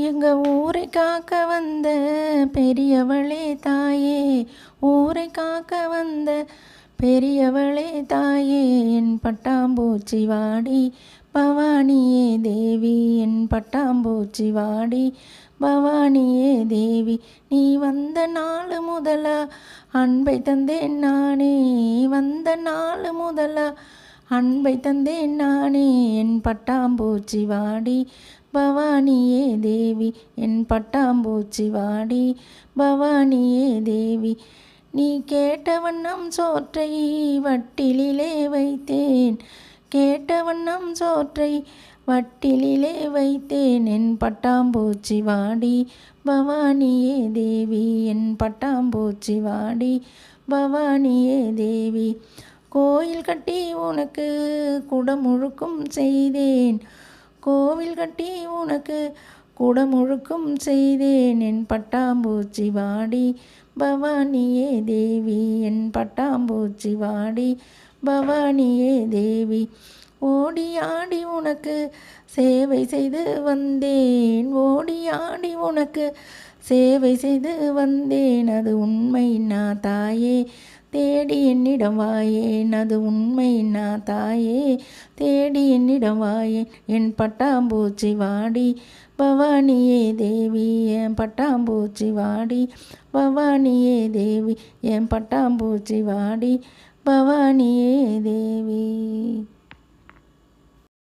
எங்கள் ஊரை காக்க வந்த பெரியவளே தாயே ஊரை காக்க வந்த பெரியவளே தாயே என் பட்டாம்பூச்சி வாடி பவானியே தேவி என் பட்டாம்பூச்சி வாடி பவானியே தேவி நீ வந்த நாள் முதலா அன்பை தந்தேன் நானே வந்த நாள் முதலா அன்பை தந்தேன் நானே என் பட்டாம்பூச்சி வாடி பவானியே தேவி என் பட்டாம்பூச்சி வாடி. பவானியே தேவி நீ கேட்ட வண்ணம் சோற்றை வட்டிலிலே வைத்தேன். கேட்ட வண்ணம் சோற்றை வட்டிலிலே வைத்தேன். என் பட்டாம்பூச்சி வாடி. பவானியே தேவி என் பட்டாம்பூச்சி வாடி. பவானியே தேவி கோயில் கட்டி உனக்கு குடமுழுக்கும் செய்தேன். கோவில் கட்டி உனக்கு குடமுழுக்கும் செய்தேன். என் பட்டாம்பூச்சி வாடி பவானியே தேவி. என் பட்டாம்பூச்சி வாடி பவானியே தேவி. ஓடி ஆடி உனக்கு சேவை செய்து வந்தேன். ஓடி ஆடி உனக்கு சேவை செய்து வந்தேன். அது உண்மை நான் தாயே. தேடி என்னிடம் வாயேன் அது உண்மை நான் தாயே. தேடி என்னிடம் வாயேன் என் பட்டாம்பூச்சி வாடி. பவானியே தேவி என் பட்டாம்பூச்சி வாடி. பவானியே தேவி என் பட்டாம்பூச்சி வாடி. பவானியே தேவி